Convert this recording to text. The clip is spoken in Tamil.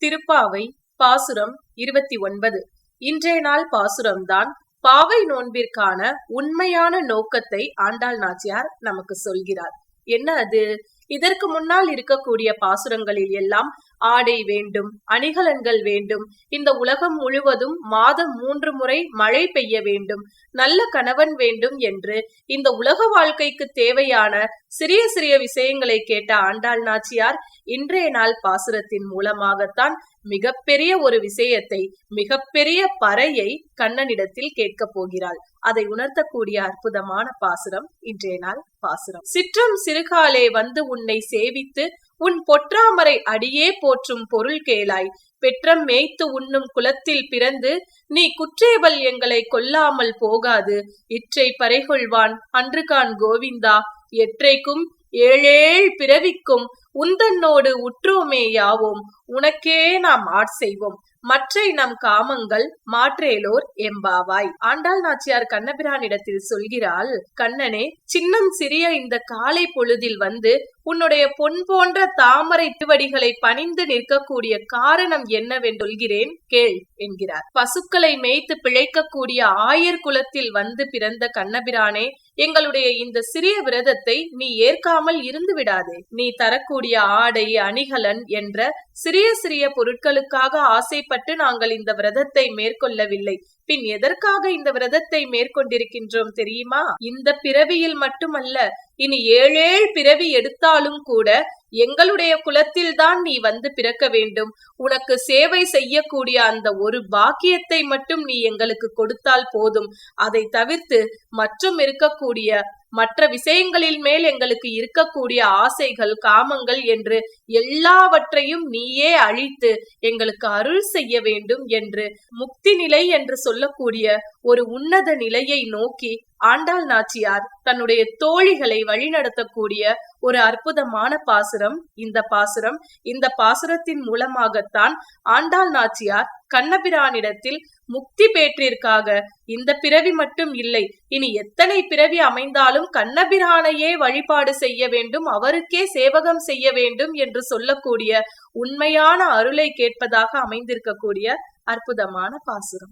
திருப்பாவை பாசுரம் இருபத்தி ஒன்பது. இன்றைய நாள் பாசுரம்தான். பாவை நோன்பிற்கான உண்மையான நோக்கத்தை ஆண்டாள் நாச்சியார் நமக்கு சொல்கிறார். என்ன அது? இதற்கு முன்னால் இருக்கக்கூடிய பாசுரங்களில் எல்லாம் ஆடை வேண்டும் அணிகலன்கள் வேண்டும். இந்த உலகம் முழுவதும் மாதம் மூன்று முறை மழை பெய்ய வேண்டும். நல்ல கணவன் வேண்டும் என்று இந்த உலக வாழ்க்கைக்கு தேவையான சிறிய சிறிய விஷயங்களை கேட்ட ஆண்டாள் நாச்சியார் இன்றைய நாள் பாசுரத்தின் மூலமாகத்தான் மிகப்பெரிய ஒரு விஷயத்தை மிகப்பெரிய பறையை கண்ணனிடத்தில் கேட்க போகிறாள். அதை உணர்த்தக்கூடிய அற்புதமான பாசுரம் இன்றைய நாள் பாசுரம். சிற்றம் சிறுகாலே வந்து உன்னை சேவித்து உன் பொற்றாமரை அடியே போற்றும் பொருள் கேளாய். பெற்றம் மேய்த்து உண்ணும் குலத்தில் பிறந்து நீ குற்றேவல் எங்களை கொல்லாமல் போகாது. இற்றை பறைகொள்வான் அன்றுகான் கோவிந்தா. எற்றைக்கும் ஏழேழ் பிறவிக்கும் உந்தன்னோடு உற்றோமே யாவோம் உனக்கே நாம் ஆட்செய்வோம். மற்றை நம் காமங்கள் மாற்றேலோர் எம்பாவாய் ஆண்டாள் நாச்சியார் கண்ணபிரானிடத்தில் சொல்கிறாள் கண்ணனே சின்னம் சிறிய இந்த காலை பொழுதில் வந்து உன்னுடைய பொன் போன்ற தாமரை திருவடிகளை பணிந்து நிற்கக்கூடிய காரணம் என்னவென்று சொல்கிறேன் கேள் என்கிறார். பசுக்களை மேய்த்து பிழைக்கக்கூடிய ஆயர் குலத்தில் வந்து பிறந்த கண்ணபிரானே எங்களுடைய இந்த சிறிய விரதத்தை நீ ஏற்காமல் இருந்து விடாதே. நீ தரக்கூடிய ஆடை அணிகலன் என்ற சிறிய சிறிய பொருட்களுக்காக ஆசைப்பட்டு நாங்கள் இந்த விரதத்தை மேற்கொள்ளவில்லை. பின் எதற்காக இந்த விரதத்தை மேற்கொண்டிருக்கின்றோம் தெரியுமா? இந்த பிறவியில் மட்டுமல்ல இனி ஏழேழ் பிறவி எடுத்தாலும் கூட எங்களுடைய குலத்தில்தான் நீ வந்து பிறக்க வேண்டும். உனக்கு சேவை செய்யக்கூடிய அந்த ஒரு பாக்கியத்தை மட்டும் நீ எங்களுக்கு கொடுத்தால் போதும். அதை தவிர்த்து மற்றும் இருக்கக்கூடிய மற்ற விஷயங்களில் மேல் எங்களுக்கு இருக்கக்கூடிய ஆசைகள் காமங்கள் என்று எல்லாவற்றையும் நீயே அழித்து எங்களுக்கு அருள் செய்ய வேண்டும் என்று முக்தி நிலை என்று சொல்லக்கூடிய ஒரு உன்னத நிலையை நோக்கி ஆண்டாள் நாச்சியார் தன்னுடைய தோழிகளை வழிநடத்தக்கூடிய ஒரு அற்புதமான பாசுரம் இந்த பாசுரம். இந்த பாசுரத்தின் மூலமாகத்தான் ஆண்டாள் நாச்சியார் கண்ணபிரானிடத்தில் முக்தி பேற்றிற்காக இந்த பிறவி மட்டும் இல்லை இனி எத்தனை பிறவி அமைந்தாலும் கண்ணபிரானையே வழிபாடு செய்ய வேண்டும் அவருக்கே சேவகம் செய்ய வேண்டும் என்று சொல்லக்கூடிய உண்மையான அருளை கேட்பதாக அமைந்திருக்கக்கூடிய அற்புதமான பாசுரம்.